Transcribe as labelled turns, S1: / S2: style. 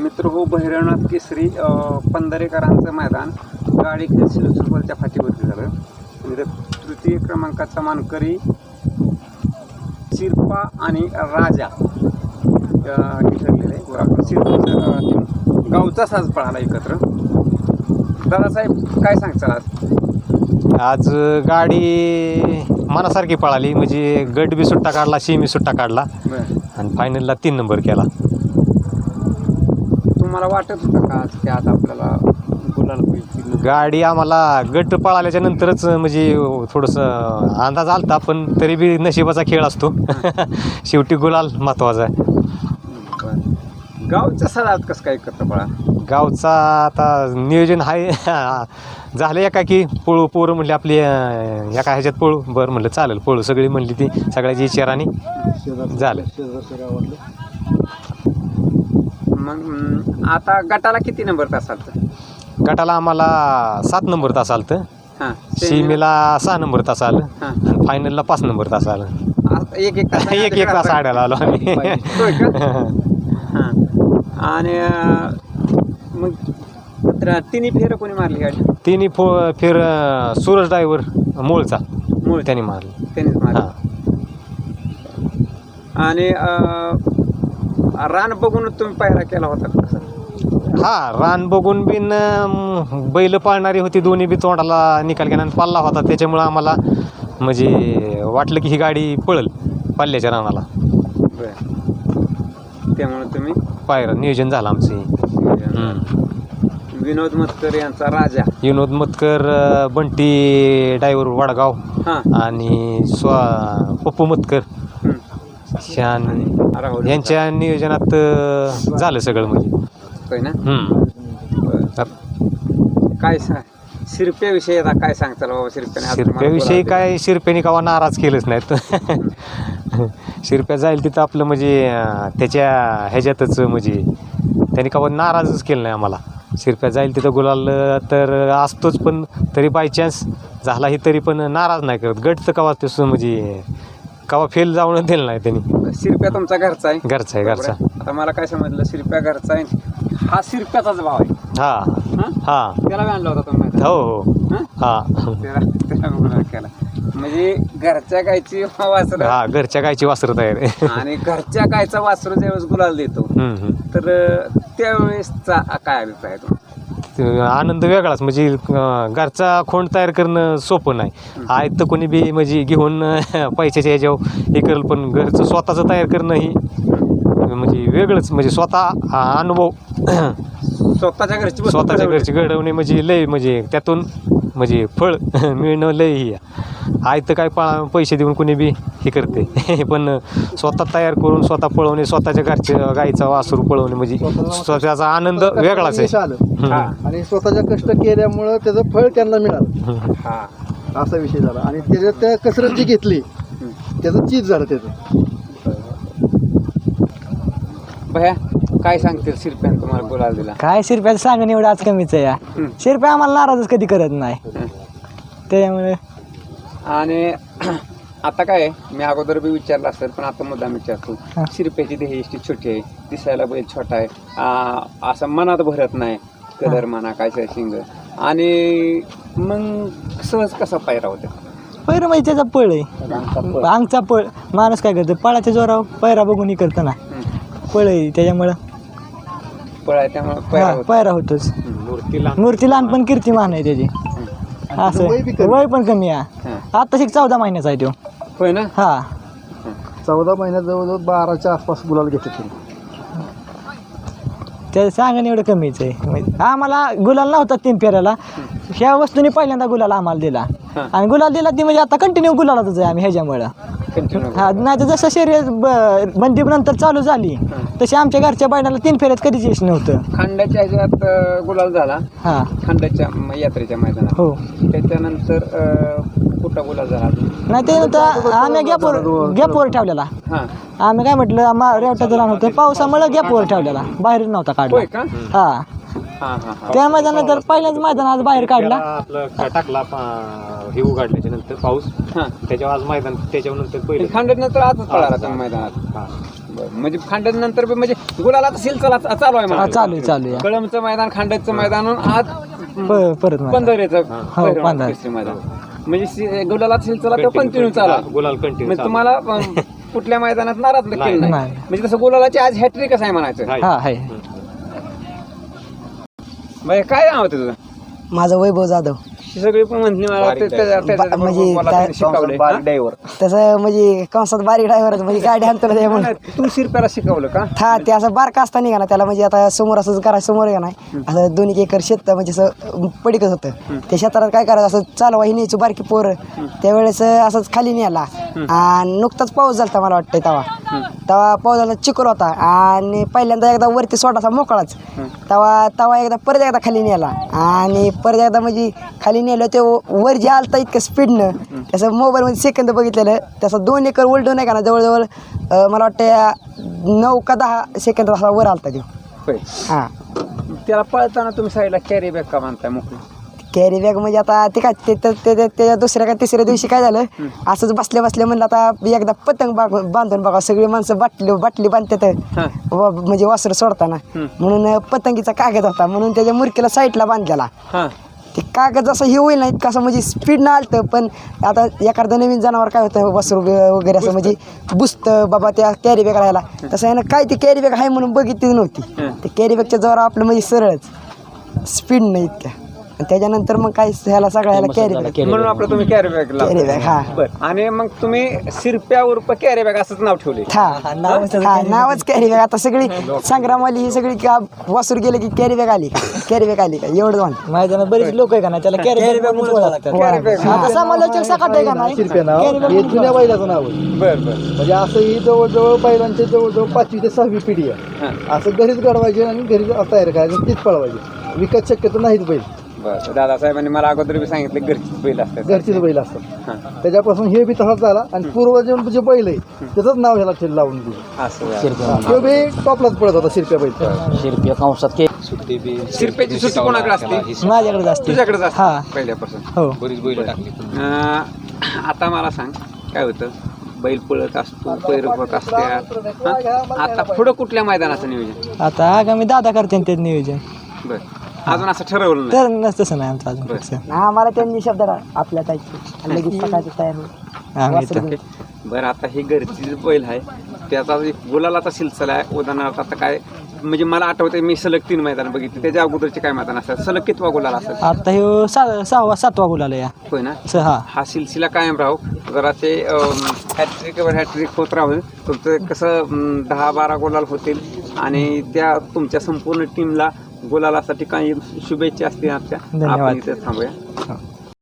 S1: मित्र हो भैरवनाथ केसरी पंधरेकरांचं मैदान गाडी सिल्वरच्या फाटीवरती झालं. तिथं तृतीय क्रमांकाचा मानकरी शिरपा आणि राजा ठरलेलं आहे गावचा साज पळाला एकत्र. दादासाहेब काय सांगचाल आज?
S2: आज गाडी मनासारखी पळाली. म्हणजे गट बी सुट्टा काढला शेमी सुट्टा काढला. आणि फायनलला तीन नंबर केला.
S1: तुम्हाला वाटत होतं का आज की आज आपल्याला गुलाल होईल की
S2: गाडी आम्हाला गट पळाल्याच्या नंतरच म्हणजे थोडंसं अंदाज आलता पण तरी बी नशिबाचा खेळ असतो. शेवटी गुलाल महत्त्वाचा आहे.
S1: बरं. गावच्या सदात कसं काय एकत्र पळा
S2: गावचा आता नियोजन आहे झालं एका की पळू पोरं म्हणली आपली अं, एका ह्याच्यात पळू. बरं म्हणलं चालेल पळू. सगळी म्हणली ती सगळ्याची विचाराने झालं.
S1: मग आता गटाला किती नंबर तास आलतं
S2: गटाला आम्हाला सात नंबर तास आलं तर
S1: हां
S2: सीमेला सहा नंबर तास आलं.
S1: हां.
S2: आणि फायनलला पाच नंबर तास आलं.
S1: आता एक एक तास
S2: एक एक तास आड्याला आलो आम्ही.
S1: होय का? हां. आणि अं, मग तर तिन्ही फेरं कोणी मारली गाडी
S2: तिन्ही फो फिर अं, सूरज ड्रायव्हर मूळचा.
S1: मूळ
S2: त्याने मारली.
S1: त्यांनीच मारली.
S2: हां.
S1: आणि अं, रान बघूनच तुम्ही पायरा केला होता का?
S2: हा रान बघून बिन अं, बैल पाळणारी होती दोन्ही बी तोंडाला निकाल घेणार पाल्ला होता. त्याच्यामुळं आम्हाला म्हणजे वाटलं की ही गाडी पळल पाल्याच्या रानाला.
S1: बरं. त्यामुळे तुम्ही?
S2: पायरा नियोजन झालं आमचं हे. हम्म.
S1: विनोद मतकर यांचा राजा.
S2: विनोद मतकर अं, बंटी ड्रायव्हर वडगाव
S1: हां.
S2: आणि स्वा पप्पू मतकर.
S1: राहुल
S2: यांच्या नियोजनात अं, झालं सगळं म्हणजे
S1: होय ना
S2: हम्म.
S1: बरं. काय सा शिरप्याविषयी आता काय सांगताल बाबा शिरप्याने आज तुम्हाला
S2: शिरप्याविषयी
S1: बोलावलं.
S2: काय शिरप्याने कवा नाराज केलंच नाहीत शिरप्या जाईल तिथं आपलं म्हणजे अं, त्याच्या ह्याच्यातच म्हणजे त्यांनी कवा नाराजच केलं नाही आम्हाला शिरप्या जाईल तिथं गुलाल तर असतोच पण तरी बाय चान्स झालाही तरी पण नाराज नाही करत गट तर कवा तसं म्हणजे कवा फेल जाऊन दिलं नाही त्यांनी.
S1: शिरप्या तुमचा घरचा आहे.
S2: घरचा आहे घरचा?
S1: आता मला काय समजलं शिरप्या घरचा आहे. हा शिरप्याचाच भाव आहे.
S2: हा.
S1: हां?
S2: हा.
S1: त्याला बी आणला होता तुम्ही
S2: हो हो.
S1: हां?
S2: हा.
S1: त्याला त्याला गुलाल केला म्हणजे घरच्या गायची वासर.
S2: हा घरच्या गायची वासरं तयार आहे.
S1: आणि घरच्या गायचा वासर ज्यावेळेस गुलाल देतो
S2: हम्म, हम्म.
S1: तर अं, त्यावेळेसचा काय अभिप्राय आहे तुमचा?
S2: ते आनंद वेगळाच. म्हणजे घरचा खोंड तयार करणं सोपं नाही. आहे तर कोणी बी म्हणजे घेऊन पैशाच्या ह्याच्यावर हे करेल पण घरचं स्वतःचं तयार करणं ही म्हणजे वेगळंच. म्हणजे स्वतः हा अनुभव.
S1: स्वतःच्या घरची
S2: स्वतःच्या. घरची घडवणे म्हणजे लय म्हणजे त्यातून म्हणजे फळ मिळणं लय ही आहे तर काय पा पैसे देऊन कोणी बी हे करते. पण स्वतः तयार करून स्वतः पळवणे स्वतःच्या घरच्या गाईचा वासरू पळवणे म्हणजे स्वतःचा आनंद वेगळाच आहे.
S1: हा
S3: आणि स्वतःच्या कष्ट केल्यामुळं त्याचं फळ त्यांना मिळालं.
S1: हा
S3: असा विषय झाला. आणि त्याच्यात त्या कसरत जी घेतली त्याचं चीज झालं त्याचं.
S1: भया काय सांगतील शिरप्याने तुम्हाला गुलाल दिला?
S4: काय शिरप्याचं सांगण एवढं आज कमीच आहे या. शिरप्या आम्हाला नाराजच कधी करत नाही. त्याच्यामुळे
S1: आणि आता काय आहे, मी अगोदर बी विचारलं असेल पण आता मुद्दाम विचारतो.
S4: हा.
S1: शिरप्याची देह इष्टी छोटी आहे दिसायला बैल छोटा आहे. आ, असं मनात भरत नाही कलर म्हणा काय काय शिंग. आणि मग सहज कसा पायरा होते
S4: पैर म्हणजे त्याचा पळ आहे. अंगचा पळ. माणूस काय करतो पळाच्या जोरावर पैरा बघून हे करतो ना. पळ आहे त्याच्यामुळं.
S1: पळाय त्यामुळे पायरा
S4: हा,
S1: होते.
S4: पैरा होतोच.
S2: मूर्ती लहान.
S4: मूर्ती लहान पण कीर्तिमान आहे त्याची. असं
S3: वय
S4: पण कमी आहे. आता शिक चौदा महिन्याचा आहे तो.
S1: होय ना?
S4: हा.
S3: चौदा महिन्यात जवळजवळ बाराच्या आसपास गुलाल घेतले तुम्ही.
S4: त्याचं सांगण एवढं कमीच आहे. म्हणजे आम्हाला गुलाल नव्हता तीन फेऱ्याला. ह्या वस्तूने पहिल्यांदा गुलाल आम्हाला दिला. आणि गुलाल दिला ती म्हणजे आता कंटिन्यू गुलालातच आहे आम्ही ह्याच्यामुळं.
S1: कंटिन्यू
S4: हा नाही तर जसं शर्यत ब- बंदी नंतर चालू झाली तशी आमच्या घरच्या बैलाला तीन फेऱ्यात कधीच यश नव्हतं.
S1: खंडाच्या ह्याच्यात अं, गुलाल झाला.
S4: हा.
S1: खंडाच्या म- यात्रेच्या मैदानात.
S4: हो.
S1: त्याच्यानंतर अं, कुठं गुलाल झाला
S4: नाही ते नंतर आम्ही गॅपवर गॅपवर ठेवलेला.
S1: हां.
S4: आम्ही काय म्हटलं आम्हा रेवटाचं रान होतं पावसामुळे गॅपवर ठेवलेला. बाहेर नव्हता
S1: होय
S4: काढला
S1: का?
S4: हां. त्या मैदानात तर पहिल्याच मैदान आज बाहेर काढला.
S2: आपलं क- टाकला पा- हे उघडल्याच्या नंतर पाऊस.
S1: हां.
S2: त्याच्यावर आज मैदान त्याच्यानंतर पहिले.
S1: खंडात नंतर आजच पळाला तुम्ही मैदानात.
S2: हा.
S1: बरं. म्हणजे खांडच नंतर बी म्हणजे गुलाला आता सिलचला चालू आहे
S4: हा. चालू आहे, चालू आहे.
S1: कळमचं मैदान खांडाचं मैदान आणि आज
S4: प- परत मला.
S1: पंधरेचं
S4: हो,
S1: पहिलं
S4: पंधरा.
S1: तिसरं मैदान. म्हणजे सि- गुलाला सिलचला तो कंटिन्यू चालू आहे.
S2: गुलाल कंटिन्यू
S1: म्हणजे तुम्हाला अं, कुठल्या मैदानात नाराज केलं नाही.
S4: नाही.
S1: म्हणजे तसं गुलालाची आज हॅट्रिक कसं आहे म्हणायचं.
S4: हा आहे.
S1: म्हणजे काय नाव होतं तुझं?
S5: माझं वैभव जाधव.
S1: ही सगळी पण म्हटली मला ते- त्या- त्या- त्या-
S5: म्हणजे
S1: मला
S5: त्या-
S1: त्यांनी शिकवलंय. हा?
S5: तसं म्हणजे कंसात बारीक ड्रायव्हर म्हणजे गाडी आणतो ना त्यामुळे
S1: नाही, तू शिरप्याला शिकवलं का?
S5: हा ते असं बारका असता निघा ना त्याला म्हणजे आता समोर असं घरा समोर का नाही असं दोन एक एकर शेत म्हणजे असं पडिकच होतं. त्या शेतात काय करायचं असं चालवा ही न्यायचो बारकी पोरं. त्यावेळेस असंच खाली न्यायला आणि नुकताच पाऊस झाला मला वाटतं तेव्हा. तेव्हा पाऊस झाला चिखल होता आणि पहिल्यांदा एकदा वरती सोडासा मोकळाच. तेव्हा तेव्हा एकदा परत एकदा खाली नेला. आणि परत एकदा म्हणजे खाली नेलं ते वर जे आलता इतकं स्पीडनं त्याचं मोबाईलमध्ये सेकंद बघितलेलं. त्याचं दोन एकर उलटून नाही का ना जवळजवळ अं, मला वाटतं नऊ का दहा सेकंद असा वर आलता तो
S1: होय.
S5: हां.
S1: त्याला पळताना तुम्ही साईडला कॅरी बॅग का म्हणताय मोकळी?
S5: कॅरी बॅग म्हणजे आता ते काय ते ते- ते- ते- त्याच्या दुसऱ्या का तिसऱ्या दिवशी काय झालं? असंच बसल्या बसल्या म्हणलं आता एकदा पतंग बाग बांधून बघा सगळी माणसं बाटली बाटली बांधतात.
S1: हां.
S5: व- म्हणजे वासर सोडताना. म्हणून पतंगीचा कागद होता. म्हणून त्याच्या मुरकीला साईडला बांधलेला.
S1: हां.
S5: ते कागद जसं हे होईल नाही कसं म्हणजे स्पीड न आलतं पण आता एखादं नवीन जनावर काय होतं वासरू वगैरे असं म्हणजे बुसतं बाबा त्या कॅरी बॅग राहायला. तसं आहे ना काय ती कॅरी बॅग आहे म्हणून बघितलीच नव्हती. ते कॅरी बॅगच्या जवळ आपलं म्हणजे सरळच. स्पीड नाही इतक्या. आणि त्याच्यानंतर मग काय ह्याला सगळ्याला कॅरी बॅग
S1: म्हणून आपलं तुम्ही कॅरी बॅग
S5: कॅरी बॅग हा.
S1: बर. आणि मग तुम्ही शिरप्या उर्फ कॅरी बॅग असंच नाव ठेवले.
S5: हा हा नावच कॅरी बॅग आता सगळी संग्रामवाली ही सगळी का वासूर गेले की कॅरी बॅग आली? कॅरी बॅग आली का? एवढं म्हणतात
S4: मैदानात बरेच लोक आहे का नाही? त्याला कॅरी
S1: कॅरी बॅग
S5: आता समालोचक सकाट आहे का नाही?
S3: शिरप्या नाव. हे जुन्या बैलाचं नाव आहे.
S1: बर बर.
S3: म्हणजे असं ही जवळजवळ बैलांची जवळजवळ पाचवी ते सहावी पिढी आहे.
S1: हां.
S3: असं घरीच घडवायचे आणि घरीच तयार करायचं तीच पळवायची. विकत शक्यतो नाहीत बैल.
S1: बर दादासाहेबांनी मला अगोदर बी सांगितलं घरचीच बैल असतात.
S3: घरचीच बैल असतात.
S1: हां.
S3: त्याच्यापासून हे बी तसाच झाला. आणि पूर्वजन जे बैल आहे त्याचंच नाव ह्याला ठेल लावून दिलं.
S1: असं झालं.
S3: तो बी टॉपलाच पडत होता शिरप्या बैल.
S4: शिरपिया कंसात के
S1: शिरप्याची सुट्टी कोणाकडे असते?
S4: माझ्याकडे असते.
S1: तुझ्याकडेच असते?
S4: हा.
S1: पहिल्यापासून.
S4: हो.
S2: बरीच बैल टाकली
S1: अं, आता मला सांग काय होतं? बैल पळत असतो पैर होत असत्या. आता पुढं कुठल्या मैदानाचं नियोजन?
S4: आता आगामी दादा करते ते नियोजन.
S1: बर. अजून असं ठरवलं नाही.
S4: तर नस तसं नाही आमचं अजून
S1: बरं.
S5: आम्हाला त्यांनी शब्द आपल्या आणि लगेच सकाळचं तयार होईल.
S4: आम्ही
S1: बरं आता ही घरची जी बैल आहे त्याचा एक गुलालाचा सिलसिला आहे उदाहरणार्थ आता काय म्हणजे मला आठवते मी सलग तीन मैदान बघितली. त्याच्या अगोदरचे काय मैदान असतात? सलग कितवा गुलाल असतात?
S4: आता हे सा सहावा सातवा गुलाल या.
S1: होय ना?
S4: सहा
S1: हा. सिलसिला कायम राहू. जरा ते हॅट्रिकवर हॅट्रिक होत राहून तुमचं कसं दहा बारा गुलाल होतील आणि त्या तुमच्या संपूर्ण टीमला गुलालासाठी काही शुभेच्छा असतील आमच्या
S4: धन्यवाद.
S1: आपण इथे थांबूया